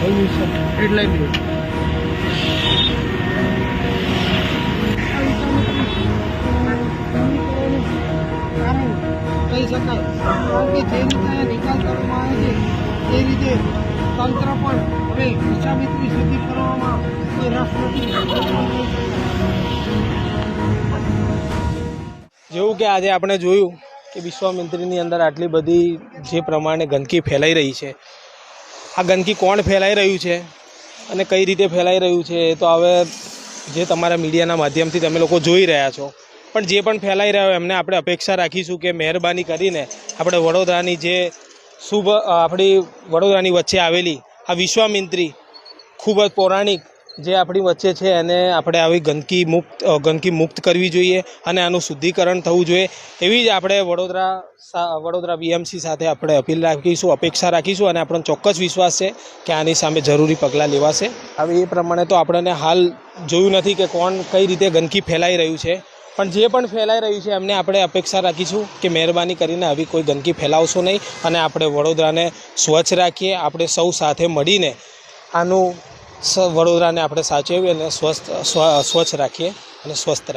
Mission headline કહી શકાય. કારણ કે જે રીતે નિકાલ કરવામાં આવે છે એ રીતે તંત્ર પણ હવે વિશ્વામિત્રી સિદ્ધિ કરવામાં કોઈ રસ નથી જેવું કે આજે આપણે જોયું કે વિશ્વામિત્રીની અંદર આટલી બધી જે પ્રમાણે ગંદકી ફેલાઈ રહી છે આ ગંદકી કોણ ફેલાઈ રહ્યું છે અને કઈ રીતે ફેલાઈ રહ્યું છે એ તો હવે જે તમારા મીડિયાના માધ્યમથી તમે લોકો જોઈ રહ્યા છો. પણ જે પણ ફેલાઈ રહ્યો એમને આપણે અપેક્ષા રાખીશું કે મહેરબાની કરીને આપણે વડોદરાની જે શુભ આપણી વડોદરાની વચ્ચે આવેલી આ વિશ્વામિત્રી ખૂબ જ પૌરાણિક જે આપણી વચ્ચે છે એને આપણે આવી ગંદકી મુક્ત ગંદકી મુક્ત કરવી જોઈએ અને આનું શુદ્ધિકરણ થવું જોઈએ. એવી જ આપણે વડોદરા વડોદરા બીએમસી સાથે આપણે અપીલ રાખીશું, અપેક્ષા રાખીશું અને આપણને ચોક્કસ વિશ્વાસ છે કે આની સામે જરૂરી પગલાં લેવાશે. હવે એ પ્રમાણે તો આપણને હાલ જોયું નથી કે કોણ કઈ રીતે ગંદકી ફેલાઈ રહ્યું છે. પણ જે પણ ફેલાઈ રહ્યું છે એમને આપણે અપેક્ષા રાખીશું કે મહેરબાની કરીને આવી કોઈ ગંદકી ફેલાવશો નહીં અને આપણે વડોદરાને સ્વચ્છ રાખીએ, આપણે સૌ સાથે મળીને આનું વડોદરાને આપણે સાચવીએ અને સ્વસ્થ સ્વચ્છ રાખીએ અને સ્વસ્થ